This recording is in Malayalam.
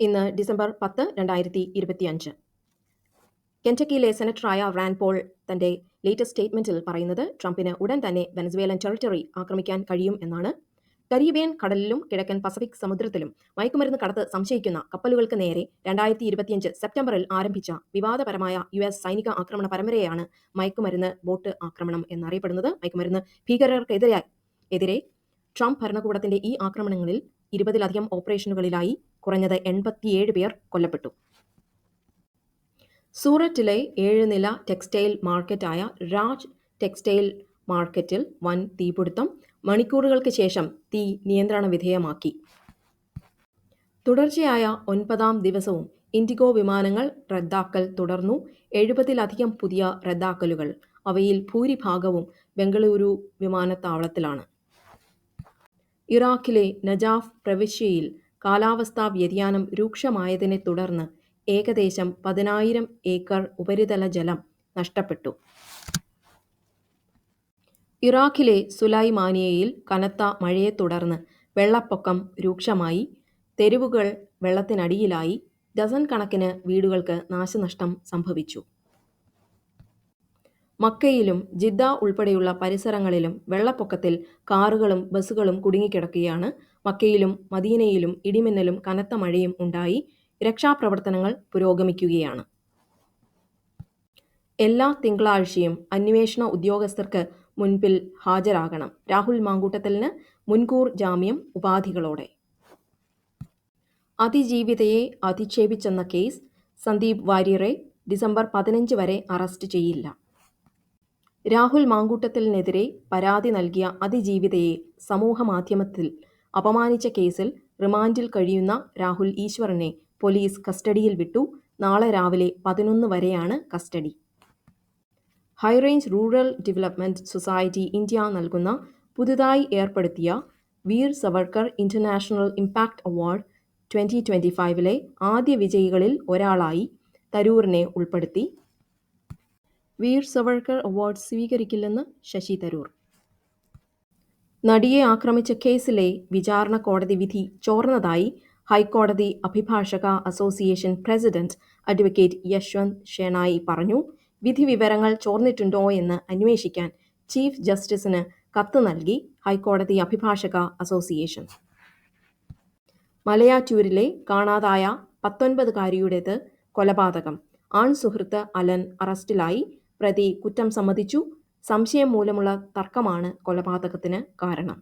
ഇന്ന് ഡിസംബർ പത്ത് രണ്ടായിരത്തി ഇരുപത്തിയഞ്ച്. കെന്റക്കിയിലെ സെനറ്ററായ റാൻപോൾ പോൾ തന്റെ ലേറ്റസ്റ്റ് സ്റ്റേറ്റ്മെന്റിൽ പറയുന്നത് ട്രംപിന് ഉടൻ തന്നെ വെനസ്വേലൻ ടെറിട്ടറി ആക്രമിക്കാൻ കഴിയും എന്നാണ്. കരീബിയൻ കടലിലും കിഴക്കൻ പസഫിക് സമുദ്രത്തിലും മയക്കുമരുന്ന് കടത്ത് സംശയിക്കുന്ന കപ്പലുകൾക്ക് നേരെ രണ്ടായിരത്തി ഇരുപത്തിയഞ്ച് സെപ്റ്റംബറിൽ ആരംഭിച്ച വിവാദപരമായ യു എസ് സൈനിക ആക്രമണ പരമ്പരയാണ് മയക്കുമരുന്ന് ബോട്ട് ആക്രമണം എന്നറിയപ്പെടുന്നത്. മയക്കുമരുന്ന് ഭീകരർക്കെതിരെ എതിരെ ട്രംപ് ഭരണകൂടത്തിന്റെ ഈ ആക്രമണങ്ങളിൽ ഇരുപതിലധികം ഓപ്പറേഷനുകളിലായി കുറഞ്ഞത് എൺപത്തിയേഴ് പേർ കൊല്ലപ്പെട്ടു. സൂററ്റിലെ ഏഴ് നില ടെക്സ്റ്റൈൽ മാർക്കറ്റായ രാജ് ടെക്സ്റ്റൈൽ മാർക്കറ്റിൽ വൻ തീപിടുത്തം മണിക്കൂറുകൾക്ക് ശേഷം തീ നിയന്ത്രണ വിധേയമാക്കി. തുടർച്ചയായ ഒൻപതാം ദിവസവും ഇൻഡിഗോ വിമാനങ്ങൾ റദ്ദാക്കൽ തുടർന്നു. എഴുപതിലധികം പുതിയ റദ്ദാക്കലുകൾ. അവയിൽ ഭൂരിഭാഗവും ബംഗളൂരു വിമാനത്താവളത്തിലാണ്. ഇറാഖിലെ നജാഫ് പ്രവിശ്യയിൽ കാലാവസ്ഥാ വ്യതിയാനം രൂക്ഷമായതിനെ തുടർന്ന് ഏകദേശം പതിനായിരം ഏക്കർ ഉപരിതല ജലം നഷ്ടപ്പെട്ടു. ഇറാഖിലെ സുലൈമാനിയയിൽ കനത്ത മഴയെ തുടർന്ന് വെള്ളപ്പൊക്കം രൂക്ഷമായി. തെരുവുകൾ വെള്ളത്തിനടിയിലായി. ഡസൻ കണക്കിന് വീടുകൾക്ക് നാശനഷ്ടം സംഭവിച്ചു. മക്കയിലും ജിദ്ദ ഉൾപ്പെടെയുള്ള പരിസരങ്ങളിലും വെള്ളപ്പൊക്കത്തിൽ കാറുകളും ബസ്സുകളും കുടുങ്ങിക്കിടക്കുകയാണ്. മക്കയിലും മദീനയിലും ഇടിമിന്നലും കനത്ത മഴയും ഉണ്ടായി രക്ഷാപ്രവർത്തനങ്ങൾ പുരോഗമിക്കുകയാണ്. എല്ലാ തിങ്കളാഴ്ചയും അന്വേഷണ ഉദ്യോഗസ്ഥർക്ക് മുൻപിൽ ഹാജരാകണം. രാഹുൽ മാങ്കൂട്ടത്തലിന് മുൻകൂർ ജാമ്യം ഉപാധികളോടെ. അതിജീവിതയെ അധിക്ഷേപിച്ചെന്ന കേസ് സന്ദീപ് വാര്യറെ ഡിസംബർ പതിനഞ്ച് വരെ അറസ്റ്റ് ചെയ്യില്ല. രാഹുൽ മാങ്കൂട്ടത്തിനെതിരെ പരാതി നൽകിയ അതിജീവിതയെ സമൂഹമാധ്യമത്തിൽ അപമാനിച്ച കേസിൽ റിമാൻഡിൽ കഴിയുന്ന രാഹുൽ ഈശ്വറിനെ പോലീസ് കസ്റ്റഡിയിൽ വിട്ടു. നാളെ രാവിലെ പതിനൊന്ന് വരെയാണ് custody. High range rural development society India നൽകുന്ന പുതുതായി ഏർപ്പെടുത്തിയ Veer Savarkar international impact award twenty twenty ഫൈവിലെ ആദ്യ വിജയികളിൽ ഒരാളായി തരൂറിനെ ഉൾപ്പെടുത്തി. വീർ സവർക്കർ അവാർഡ് സ്വീകരിക്കില്ലെന്ന് ശശി തരൂർ. നടിയെ ആക്രമിച്ച കേസിലെ വിചാരണ കോടതി വിധി ചോർന്നതായി ഹൈക്കോടതി അഭിഭാഷക association president advocate Yashwant Shenoy പറഞ്ഞു. വിധി വിവരങ്ങൾ ചോർന്നിട്ടുണ്ടോ എന്ന് അന്വേഷിക്കാൻ ചീഫ് ജസ്റ്റിസിന് കത്ത് നൽകി ഹൈക്കോടതി അഭിഭാഷക അസോസിയേഷൻ. മലയാറ്റൂരിലെ കാണാതായ പത്തൊൻപതുകാരിയുടേത് കൊലപാതകം. ആൺ സുഹൃത്ത് അലൻ അറസ്റ്റിലായി. പ്രതി കുറ്റം സമ്മതിച്ചു. സംശയം മൂലമുള്ള തർക്കമാണ് കൊലപാതകത്തിന് കാരണം.